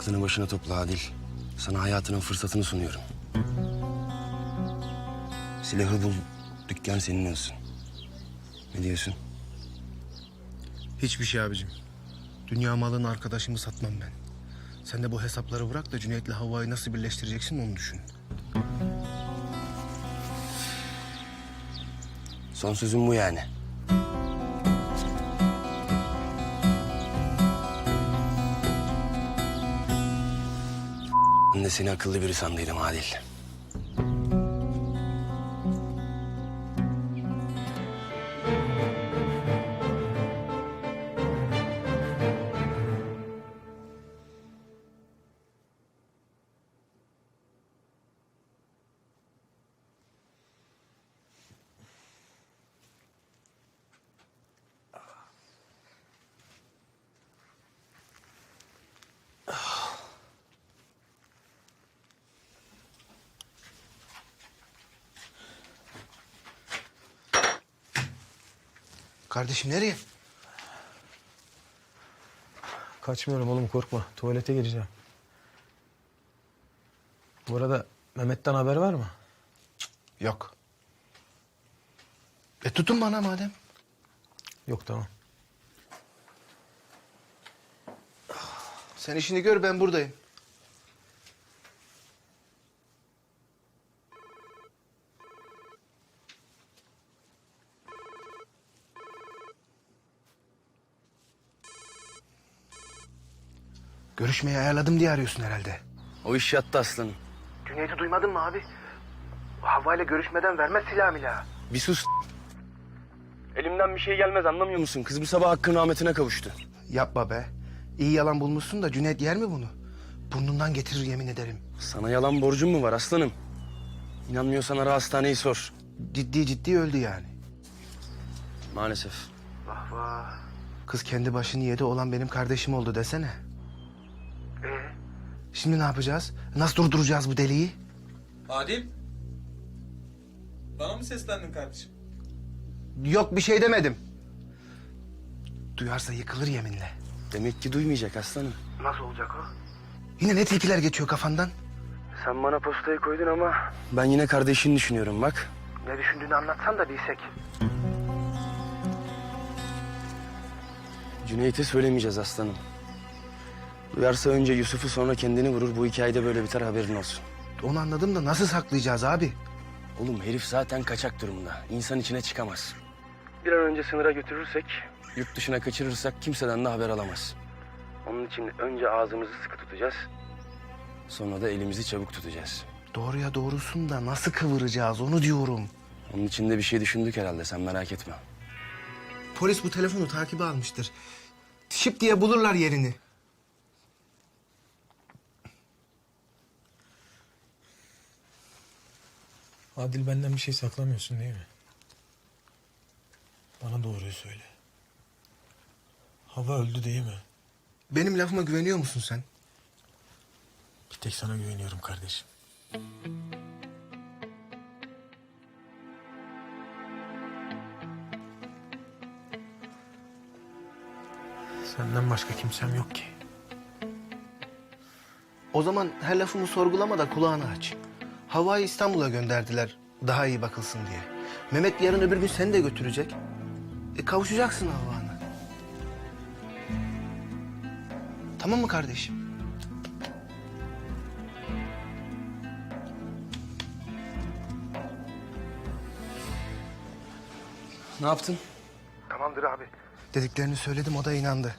Aklını başına topla Adil. Sana hayatının fırsatını sunuyorum. Silahı bul, dükkan senin olsun. Ne diyorsun? Hiçbir şey abicim. Dünya malını arkadaşımı satmam ben. Sen de bu hesapları bırak da Cüneyt'le Havva'yı nasıl birleştireceksin onu düşün. Son sözüm bu yani. Ben de seni akıllı biri sandıydım Adil. Kardeşim nereye? Kaçmıyorum oğlum korkma. Tuvalete gireceğim. Bu arada Mehmet'ten haber var mı? Yok. E tutun bana madem. Yok tamam. Sen işini gör ben buradayım. Görüşmeyi ayarladım diye arıyorsun herhalde. O iş yattı aslanım. Cüneyt'i duymadın mı abi? Havva ile görüşmeden vermez silah milah. Bir sus. Elimden bir şey gelmez anlamıyor musun? Kız bu sabah hakkın rahmetine kavuştu. Yapma be. İyi yalan bulmuşsun da Cüneyt yer mi bunu? Burnundan getirir yemin ederim. Sana yalan borcum mu var aslanım? İnanmıyorsan ara hastaneyi sor. Ciddi ciddi öldü yani. Maalesef. Vah vah. Kız kendi başını yedi olan benim kardeşim oldu desene. Şimdi ne yapacağız? Nasıl durduracağız bu deliği? Adil? Bana mı seslendin kardeşim? Yok bir şey demedim. Duyarsa yıkılır yeminle. Demek ki duymayacak aslanım. Nasıl olacak o? Yine ne tilkiler geçiyor kafandan? Sen bana postayı koydun ama... Ben yine kardeşini düşünüyorum bak. Ne düşündüğünü anlatsan da bilsek. Cüneyt'e söylemeyeceğiz aslanım. Duyarsa önce Yusuf'u sonra kendini vurur. Bu hikayede böyle biter haberin olsun. Onu anladım da nasıl saklayacağız abi? Oğlum herif zaten kaçak durumda. İnsan içine çıkamaz. Bir an önce sınıra götürürsek, yurt dışına kaçırırsak kimseden de haber alamaz. Onun için önce ağzımızı sıkı tutacağız. Sonra da elimizi çabuk tutacağız. Doğruya doğrusun da nasıl kıvıracağız onu diyorum. Onun için de bir şey düşündük herhalde sen merak etme. Polis bu telefonu takibe almıştır. Şıp diye bulurlar yerini. Adil benden bir şey saklamıyorsun değil mi? Bana doğruyu söyle. Hava öldü değil mi? Benim lafıma güveniyor musun sen? Bir tek sana güveniyorum kardeşim. Senden başka kimsem yok ki. O zaman her lafımı sorgulama da kulağını aç. Havayı İstanbul'a gönderdiler daha iyi bakılsın diye. Mehmet yarın öbür gün seni de götürecek. E kavuşacaksın Havva'na. Tamam mı kardeşim? Ne yaptın? Tamamdır abi. Dediklerini söyledim o da inandı.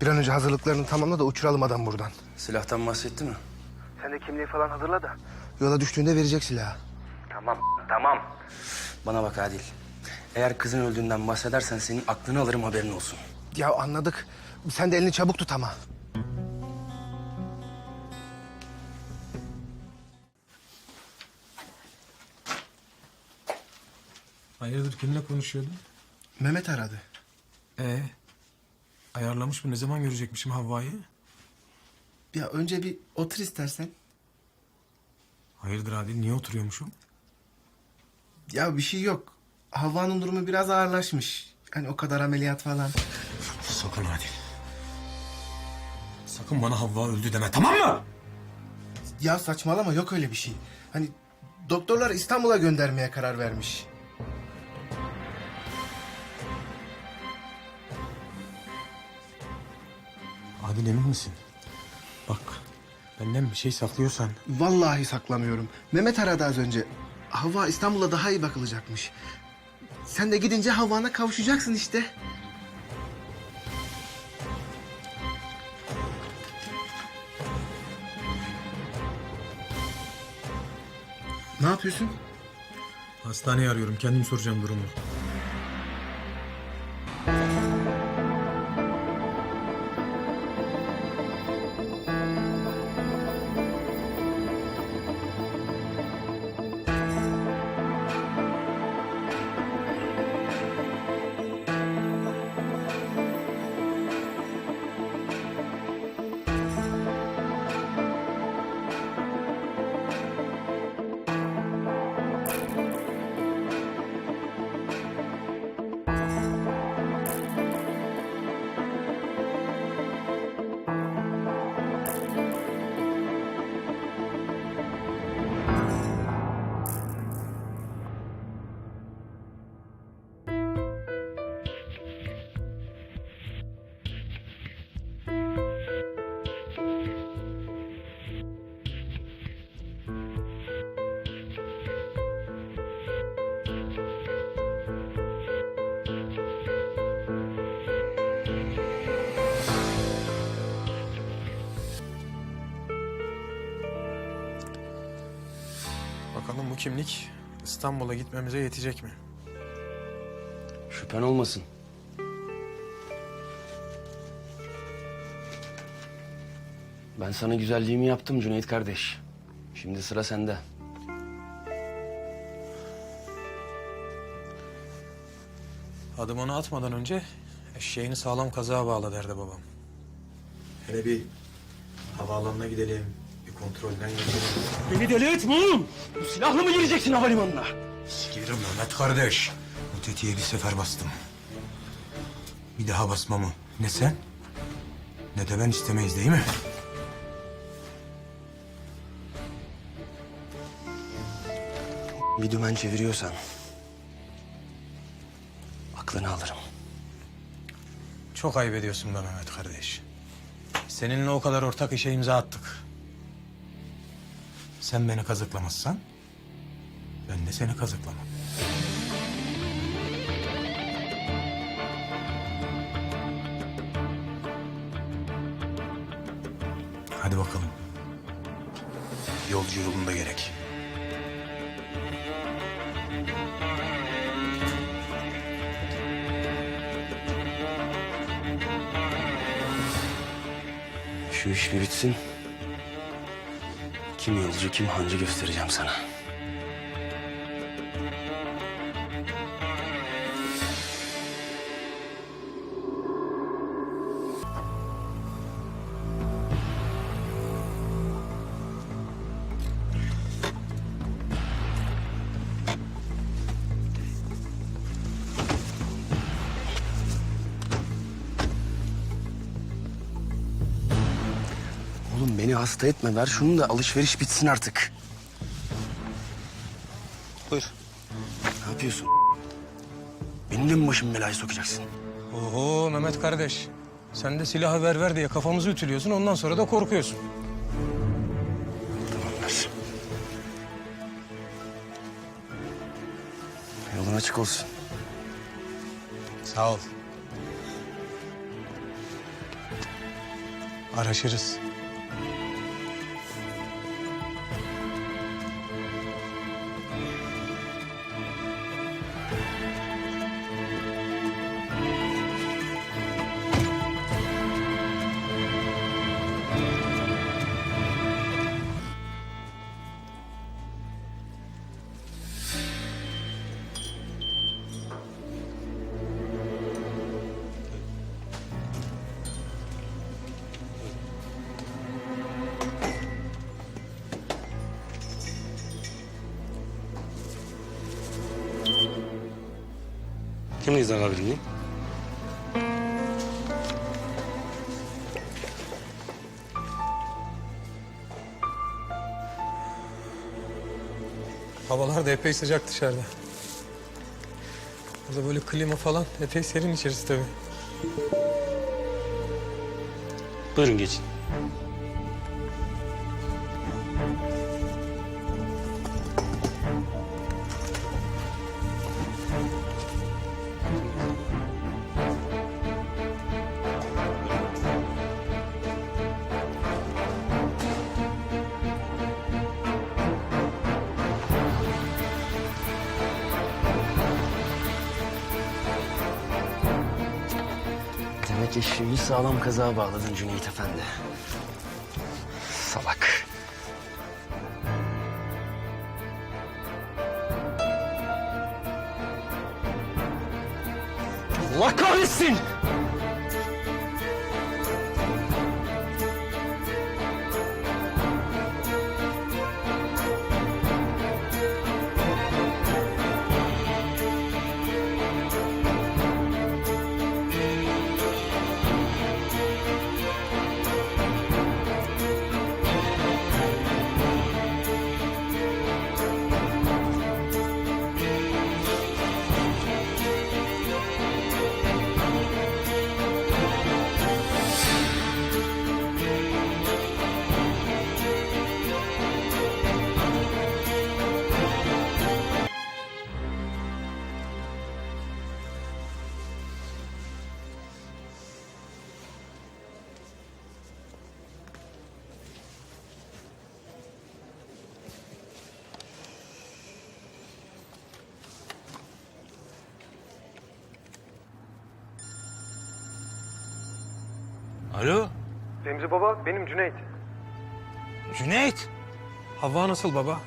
Bir an önce hazırlıklarını tamamla da uçuralım adam buradan. Silahtan bahsetti mi? Sen de kimliği falan hazırla da. Yola düştüğünde verecek silahı. Tamam, tamam. Bana bak Adil. Eğer kızın öldüğünden bahsedersen senin aklını alırım haberin olsun. Ya anladık. Sen de elini çabuk tut ama. Hayırdır kimle konuşuyordun? Mehmet aradı. Ee, ayarlamış mı? Ne zaman görecekmişim Havva'yı? Ya önce bir otur istersen. Hayırdır Adil niye oturuyormuşum? Ya bir şey yok. Havva'nın durumu biraz ağırlaşmış. Hani o kadar ameliyat falan. Sakın Adil. Sakın bana Havva öldü deme tamam mı? Ya saçmalama yok öyle bir şey. Hani doktorlar İstanbul'a göndermeye karar vermiş. Adil emin misin? Bak benden bir şey saklıyorsan Vallahi saklamıyorum. Mehmet aradı az önce. Havva İstanbul'a daha iyi bakılacakmış. Sen de gidince Havva'na kavuşacaksın işte. Ne yapıyorsun? hastaneyi arıyorum kendim soracağım durumu. Bakalım bu kimlik İstanbul'a gitmemize yetecek mi? Şüphen olmasın. Ben sana güzelliğimi yaptım Cüneyt kardeş. Şimdi sıra sende. Adımını atmadan önce eşeğini sağlam kazığa bağla derdi babam. Hele bir havaalanına gidelim, kontrolden geçelim. Beni deli etme oğlum. Bu silahla mı gireceksin havalimanına? Girim Mehmet kardeş. Bu tetiğe bir sefer bastım. Bir daha basmamı ne sen ne de ben istemeyiz değil mi? Bir dümen çeviriyorsan aklını alırım. Çok ayıp ediyorsun be Mehmet kardeş. Seninle o kadar ortak işe imza attık. Sen beni kazıklamazsan ben de seni kazıklamam. Hadi bakalım. Yolcu yolunda gerek. Şu iş bir bitsin. Kim yolcu kim hancı göstereceğim sana. Oğlum beni hasta etme ver şunu da alışveriş bitsin artık. Buyur. Ne yapıyorsun? Benim de mi başımı belaya sokacaksın? Oho Mehmet kardeş. Sen de silahı ver ver diye kafamızı ütülüyorsun ondan sonra da korkuyorsun. Tamam ver. Yolun açık olsun. Sağ ol. Araşırız. Kimle izin alabilirim? Havalar da epey sıcak dışarıda. Burada böyle klima falan epey serin içerisi tabii. Buyurun geçin. Sağlam kazağa bağladın Cüneyt Efendi. Salak. Allah kahretsin! Alo, Remzi baba benim Cüneyt. Cüneyt. Hava nasıl baba?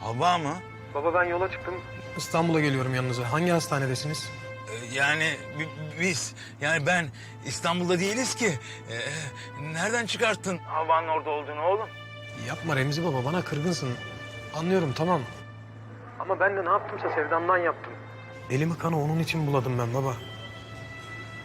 Hava mı? Baba ben yola çıktım. İstanbul'a geliyorum yanınıza. Hangi hastanedesiniz? Ee, Yani bi- biz, yani ben İstanbul'da değiliz ki. Ee, nereden çıkarttın havanın orada olduğunu oğlum? Yapma Remzi baba bana kırgınsın. Anlıyorum tamam. Ama ben de ne yaptımsa sevdamdan yaptım. Elimi kanı onun için buladım ben baba.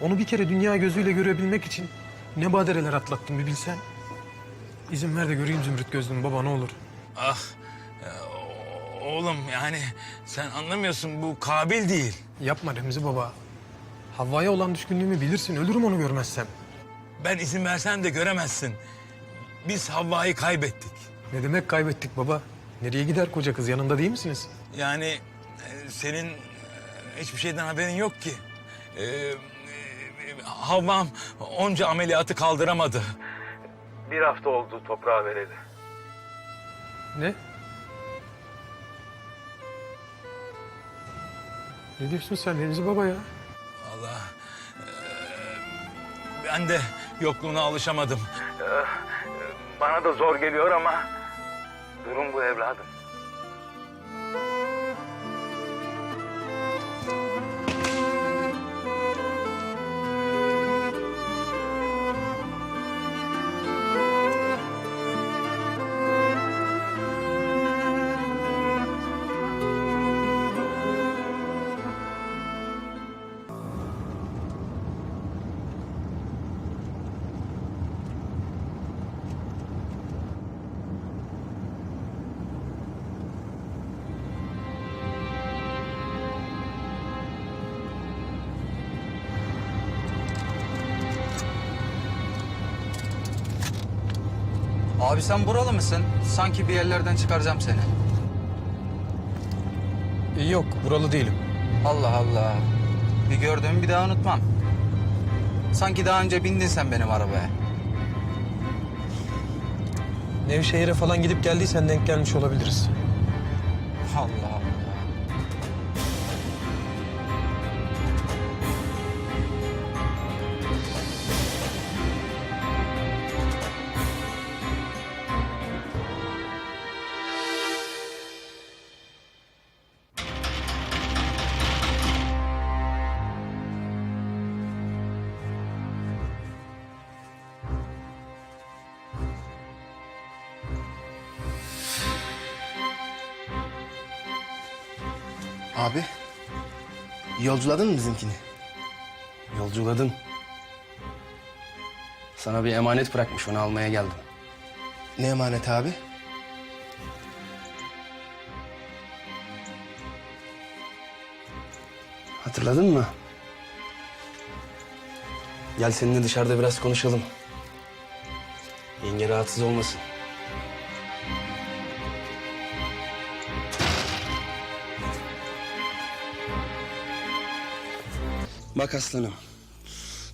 Onu bir kere dünya gözüyle görebilmek için ne badireler atlattım bir bilsen. İzin ver de göreyim Zümrüt gözlüm baba ne olur. Ah, e, oğlum yani sen anlamıyorsun bu kabil değil. Yapma Remzi baba. Havva'ya olan düşkünlüğümü bilirsin. Ölürüm onu görmezsem. Ben izin versen de göremezsin. Biz Havva'yı kaybettik. Ne demek kaybettik baba? Nereye gider koca kız? Yanında değil misiniz? Yani e, senin e, hiçbir şeyden haberin yok ki. Ee, Havvam onca ameliyatı kaldıramadı. Bir hafta oldu toprağa vereli. Ne? Ne diyorsun sen Remzi baba ya? Allah. ben de yokluğuna alışamadım. bana da zor geliyor ama durum bu evladım. Abi sen buralı mısın? Sanki bir yerlerden çıkaracağım seni. Yok buralı değilim. Allah Allah. Bir gördüğümü bir daha unutmam. Sanki daha önce bindin sen benim arabaya. Nevşehir'e falan gidip geldiysen denk gelmiş olabiliriz. Allah Abi, yolculadın mı bizimkini? Yolculadım. Sana bir emanet bırakmış, onu almaya geldim. Ne emanet abi? Hatırladın mı? Gel seninle dışarıda biraz konuşalım. Yenge rahatsız olmasın. Bak aslanım.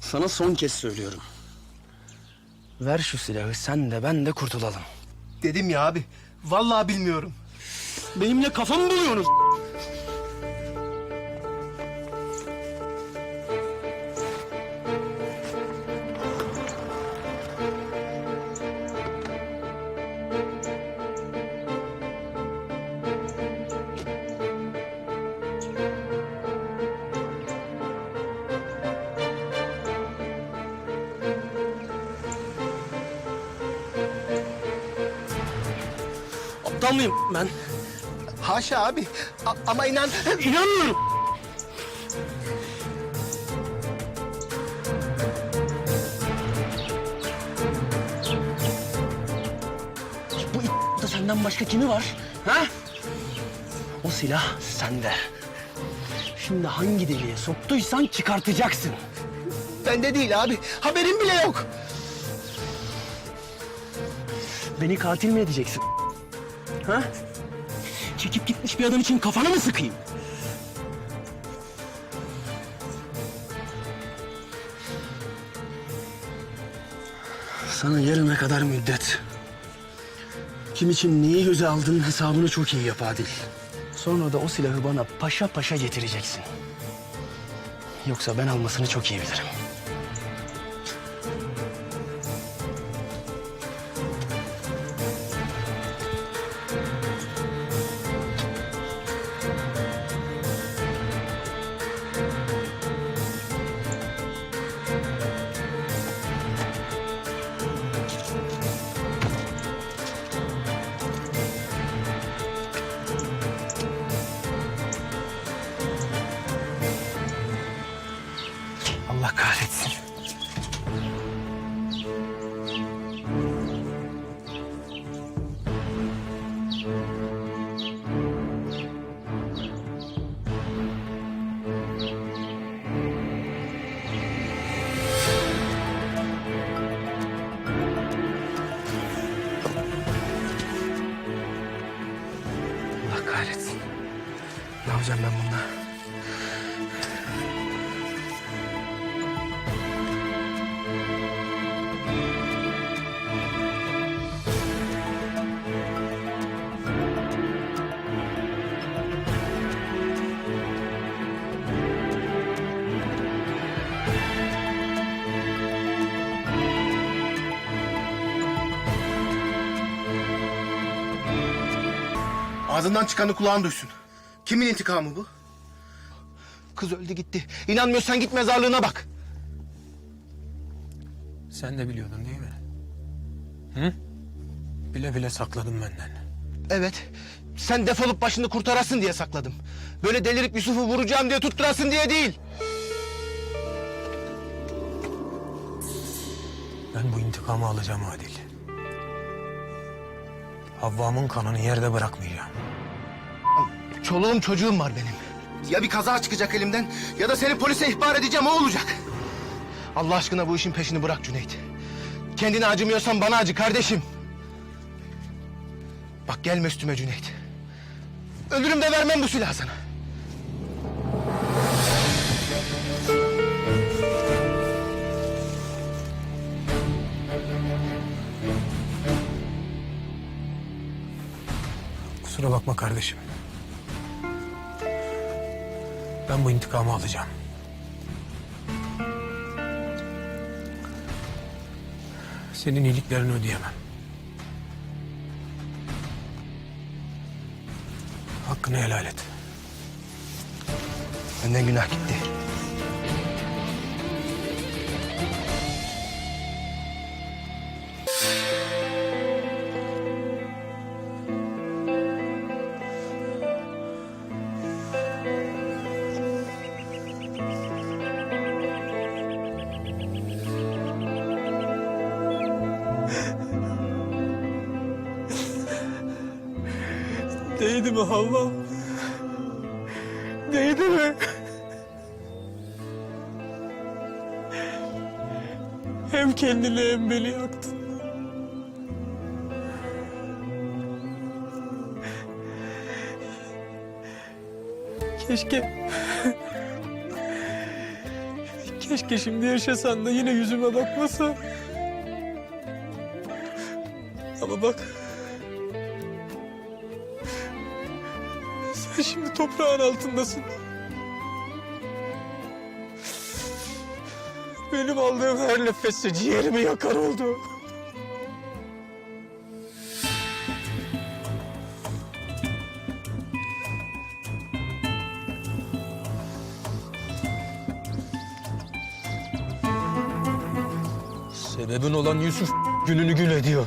Sana son kez söylüyorum. Ver şu silahı sen de ben de kurtulalım. Dedim ya abi. Vallahi bilmiyorum. Benimle kafamı buluyorsunuz. Haşa abi. A- ama inan... İnanmıyorum. Bu da senden başka kimi var? Ha? O silah sende. Şimdi hangi deliğe soktuysan çıkartacaksın. Bende değil abi. Haberim bile yok. Beni katil mi edeceksin? Ha? Çekip gitmiş bir adam için kafana mı sıkayım? Sana yarına kadar müddet. Kim için neyi göze aldın hesabını çok iyi yap Adil. Sonra da o silahı bana paşa paşa getireceksin. Yoksa ben almasını çok iyi bilirim. Ne yapacağım ben bununla? Ağzından çıkanı kulağın duysun. Kimin intikamı bu? Kız öldü gitti. İnanmıyorsan git mezarlığına bak. Sen de biliyordun değil mi? Hı? Bile bile sakladın benden. Evet. Sen defolup başını kurtarasın diye sakladım. Böyle delirip Yusuf'u vuracağım diye tutturasın diye değil. Ben bu intikamı alacağım Adil. Havvamın kanını yerde bırakmayacağım. Çoluğum çocuğum var benim. Ya bir kaza çıkacak elimden ya da seni polise ihbar edeceğim o olacak. Allah aşkına bu işin peşini bırak Cüneyt. Kendine acımıyorsan bana acı kardeşim. Bak gelme üstüme Cüneyt. Ölürüm de vermem bu silahı sana. Kusura bakma kardeşim. Ben bu intikamı alacağım. Senin iyiliklerini ödeyemem. Hakkını helal et. Benden günah gitti. Kendini hem beni yaktın. Keşke... Keşke şimdi yaşasan da yine yüzüme bakmasa. Ama bak... Sen şimdi toprağın altındasın. Benim aldığım her nefeste ciğerimi yakar oldu. Sebebin olan Yusuf gününü gül ediyor.